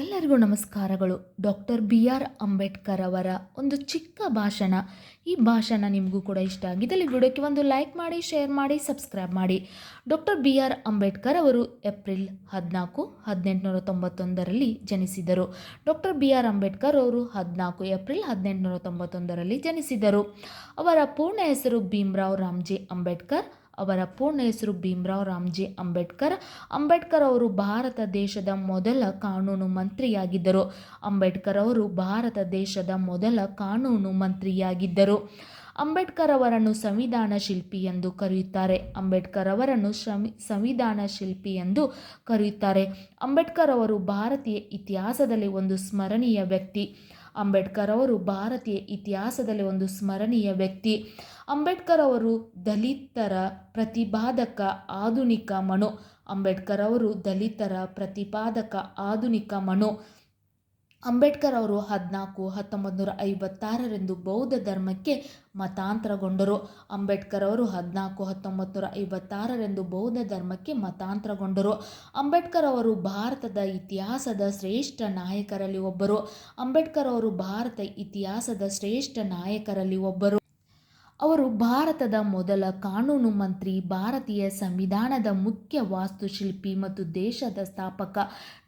ಎಲ್ಲರಿಗೂ ನಮಸ್ಕಾರಗಳು. Doctor B R Ambedkar ಅವರ ಒಂದು ಚಿಕ್ಕ ಭಾಷಣ. ಈ ಭಾಷಣ ನಿಮಗೂ ಕೂಡ ಇಷ್ಟ ಆಗಿದ್ದಲ್ಲಿ ವಿಡಿಯೋಕ್ಕೆ ಒಂದು ಲೈಕ್ ಮಾಡಿ, ಶೇರ್ ಮಾಡಿ, ಸಬ್ಸ್ಕ್ರೈಬ್ ಮಾಡಿ. ಡಾಕ್ಟರ್ ಬಿ ಆರ್ ಅಂಬೇಡ್ಕರ್ ಅವರು ಏಪ್ರಿಲ್ ಹದಿನಾಲ್ಕು, ಹದಿನೆಂಟುನೂರ ತೊಂಬತ್ತೊಂದರಲ್ಲಿ ಜನಿಸಿದರು. ಡಾಕ್ಟರ್ ಬಿ ಆರ್ ಅಂಬೇಡ್ಕರ್ ಅವರು ಹದಿನಾಲ್ಕು, ಏಪ್ರಿಲ್ ಹದಿನೆಂಟುನೂರ ತೊಂಬತ್ತೊಂದರಲ್ಲಿ ಜನಿಸಿದರು. ಅವರ ಪೂರ್ಣ ಹೆಸರು ಭೀಮರಾವ್ ರಾಮ್ಜಿ ಅಂಬೇಡ್ಕರ್. ಅವರ ಪೂರ್ಣ ಹೆಸರು ಭೀಮ್ರಾವ್ ರಾಮ್ಜಿ ಅಂಬೇಡ್ಕರ್. ಅಂಬೇಡ್ಕರ್ ಅವರು ಭಾರತ ದೇಶದ ಮೊದಲ ಕಾನೂನು ಮಂತ್ರಿಯಾಗಿದ್ದರು. ಅಂಬೇಡ್ಕರ್ ಅವರು ಭಾರತ ದೇಶದ ಮೊದಲ ಕಾನೂನು ಮಂತ್ರಿಯಾಗಿದ್ದರು. ಅಂಬೇಡ್ಕರ್ ಅವರನ್ನು ಸಂವಿಧಾನ ಶಿಲ್ಪಿ ಎಂದು ಕರೆಯುತ್ತಾರೆ. ಅಂಬೇಡ್ಕರ್ ಅವರನ್ನು ಸಂವಿಧಾನ ಶಿಲ್ಪಿ ಎಂದು ಕರೆಯುತ್ತಾರೆ. ಅಂಬೇಡ್ಕರ್ ಅವರು ಭಾರತೀಯ ಇತಿಹಾಸದಲ್ಲಿ ಒಂದು ಸ್ಮರಣೀಯ ವ್ಯಕ್ತಿ. ಅಂಬೇಡ್ಕರ್ ಅವರು ಭಾರತೀಯ ಇತಿಹಾಸದಲ್ಲಿ ಒಂದು ಸ್ಮರಣೀಯ ವ್ಯಕ್ತಿ. ಅಂಬೇಡ್ಕರ್ ಅವರು ದಲಿತರ ಪ್ರತಿಪಾದಕ ಆಧುನಿಕ ಮನು. ಅಂಬೇಡ್ಕರ್ ಅವರು ದಲಿತರ ಪ್ರತಿಪಾದಕ ಆಧುನಿಕ ಮನು. ಅಂಬೇಡ್ಕರ್ ಅವರು ಹದಿನಾಲ್ಕು ಹತ್ತೊಂಬತ್ತು ನೂರ ಐವತ್ತಾರರಂದು ಬೌದ್ಧ ಧರ್ಮಕ್ಕೆ ಮತಾಂತರಗೊಂಡರು. ಅಂಬೇಡ್ಕರ್ ಅವರು ಹದಿನಾಲ್ಕು ಹತ್ತೊಂಬತ್ತು ನೂರ ಐವತ್ತಾರರಂದು ಬೌದ್ಧ ಧರ್ಮಕ್ಕೆ ಮತಾಂತರಗೊಂಡರು. ಅಂಬೇಡ್ಕರ್ ಅವರು ಭಾರತದ ಇತಿಹಾಸದ ಶ್ರೇಷ್ಠ ನಾಯಕರಲ್ಲಿ ಒಬ್ಬರು. ಅಂಬೇಡ್ಕರ್ ಅವರು ಭಾರತ ಇತಿಹಾಸದ ಶ್ರೇಷ್ಠ ನಾಯಕರಲ್ಲಿ ಒಬ್ಬರು. ಅವರು ಭಾರತದ ಮೊದಲ ಕಾನೂನು ಮಂತ್ರಿ, ಭಾರತೀಯ ಸಂವಿಧಾನದ ಮುಖ್ಯ ವಾಸ್ತುಶಿಲ್ಪಿ ಮತ್ತು ದೇಶದ ಸ್ಥಾಪಕ.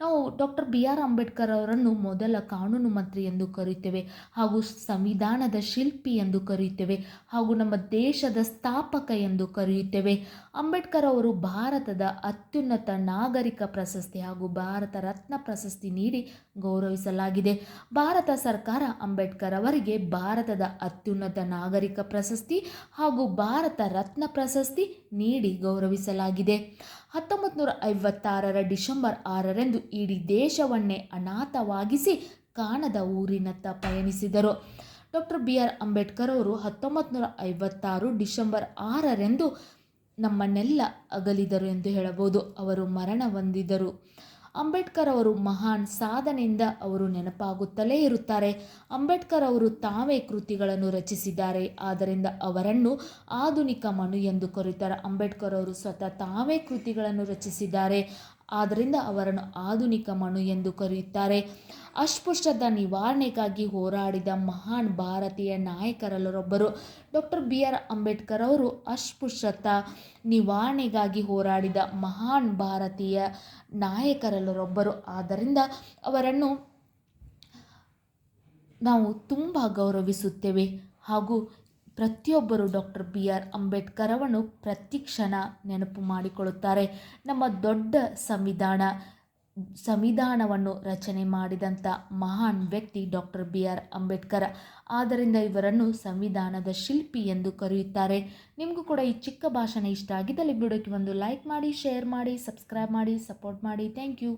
ನಾವು ಡಾಕ್ಟರ್ ಬಿ ಆರ್ ಅಂಬೇಡ್ಕರ್ ಅವರನ್ನು ಮೊದಲ ಕಾನೂನು ಮಂತ್ರಿ ಎಂದು ಕರೆಯುತ್ತೇವೆ ಹಾಗೂ ಸಂವಿಧಾನದ ಶಿಲ್ಪಿ ಎಂದು ಕರೆಯುತ್ತೇವೆ ಹಾಗೂ ನಮ್ಮ ದೇಶದ ಸ್ಥಾಪಕ ಎಂದು ಕರೆಯುತ್ತೇವೆ. ಅಂಬೇಡ್ಕರ್ ಅವರು ಭಾರತದ ಅತ್ಯುನ್ನತ ನಾಗರಿಕ ಪ್ರಶಸ್ತಿ ಹಾಗೂ ಭಾರತ ರತ್ನ ಪ್ರಶಸ್ತಿ ನೀಡಿ ಗೌರವಿಸಲಾಗಿದೆ. ಭಾರತ ಸರ್ಕಾರ ಅಂಬೇಡ್ಕರ್ ಅವರಿಗೆ ಭಾರತದ ಅತ್ಯುನ್ನತ ನಾಗರಿಕ ಪ್ರಶಸ್ತಿ ಹಾಗೂ ಭಾರತ ರತ್ನ ಪ್ರಶಸ್ತಿ ನೀಡಿ ಗೌರವಿಸಲಾಗಿದೆ. ಹತ್ತೊಂಬತ್ತು ನೂರ ಐವತ್ತಾರರ ಡಿಸೆಂಬರ್ ಆರರಂದು ಇಡೀ ದೇಶವನ್ನೇ ಅನಾಥವಾಗಿಸಿ ಕಾಣದ ಊರಿನತ್ತ ಪಯಣಿಸಿದರು. ಡಾಕ್ಟರ್ ಬಿ ಆರ್ ಅಂಬೇಡ್ಕರ್ ಅವರು ಹತ್ತೊಂಬತ್ತು ನೂರ ಐವತ್ತಾರು ಡಿಸೆಂಬರ್ ಆರರೆಂದು ನಮ್ಮನ್ನೆಲ್ಲ ಅಗಲಿದರು ಎಂದು ಹೇಳಬಹುದು. ಅವರು ಮರಣ ಹೊಂದಿದರು. ಅಂಬೇಡ್ಕರ್ ಅವರು ಮಹಾನ್ ಸಾಧನೆಯಿಂದ ಅವರು ನೆನಪಾಗುತ್ತಲೇ ಇರುತ್ತಾರೆ. ಅಂಬೇಡ್ಕರ್ ಅವರು ತಾವೇ ಕೃತಿಗಳನ್ನು ರಚಿಸಿದ್ದಾರೆ. ಆದ್ದರಿಂದ ಅವರನ್ನು ಆಧುನಿಕ ಮನು ಎಂದು ಕರೆಯುತ್ತಾರೆ ಅಂಬೇಡ್ಕರ್ ಅವರು ಸ್ವತಃ ತಾವೇ ಕೃತಿಗಳನ್ನು ರಚಿಸಿದ್ದಾರೆ. ಆದ್ದರಿಂದ ಅವರನ್ನು ಆಧುನಿಕ ಮನು ಎಂದು ಕರೆಯುತ್ತಾರೆ. ಅಸ್ಪೃಶ್ಯದ ನಿವಾರಣೆಗಾಗಿ ಹೋರಾಡಿದ ಮಹಾನ್ ಭಾರತೀಯ ನಾಯಕರಲ್ಲರೊಬ್ಬರು ಡಾಕ್ಟರ್ ಬಿ ಆರ್ ಅಂಬೇಡ್ಕರ್ ಅವರು ಅಸ್ಪೃಶ್ಯತಾ ನಿವಾರಣೆಗಾಗಿ ಹೋರಾಡಿದ ಮಹಾನ್ ಭಾರತೀಯ ನಾಯಕರಲ್ಲರೊಬ್ಬರು ಆದ್ದರಿಂದ ಅವರನ್ನು ನಾವು ತುಂಬ ಗೌರವಿಸುತ್ತೇವೆ ಹಾಗೂ ಪ್ರತಿಯೊಬ್ಬರು ಡಾಕ್ಟರ್ ಬಿ ಆರ್ ಅಂಬೇಡ್ಕರ್ ಅವರನ್ನು ಪ್ರತಿಕ್ಷಣ ನೆನಪು ಮಾಡಿಕೊಳ್ಳುತ್ತಾರೆ. ನಮ್ಮ ದೊಡ್ಡ ಸಂವಿಧಾನ, ಸಂವಿಧಾನವನ್ನು ರಚನೆ ಮಾಡಿದಂಥ ಮಹಾನ್ ವ್ಯಕ್ತಿ ಡಾಕ್ಟರ್ ಬಿ ಆರ್ ಅಂಬೇಡ್ಕರ್. ಆದ್ದರಿಂದ ಇವರನ್ನು ಸಂವಿಧಾನದ ಶಿಲ್ಪಿ ಎಂದು ಕರೆಯುತ್ತಾರೆ. ನಿಮಗೂ ಕೂಡ ಈ ಚಿಕ್ಕ ಭಾಷಣ ಇಷ್ಟ ಆಗಿದ್ದಲ್ಲಿ ವಿಡಿಯೋಕ್ಕೆ ಒಂದು ಲೈಕ್ ಮಾಡಿ, ಶೇರ್ ಮಾಡಿ, ಸಬ್ಸ್ಕ್ರೈಬ್ ಮಾಡಿ, ಸಪೋರ್ಟ್ ಮಾಡಿ. Thank you.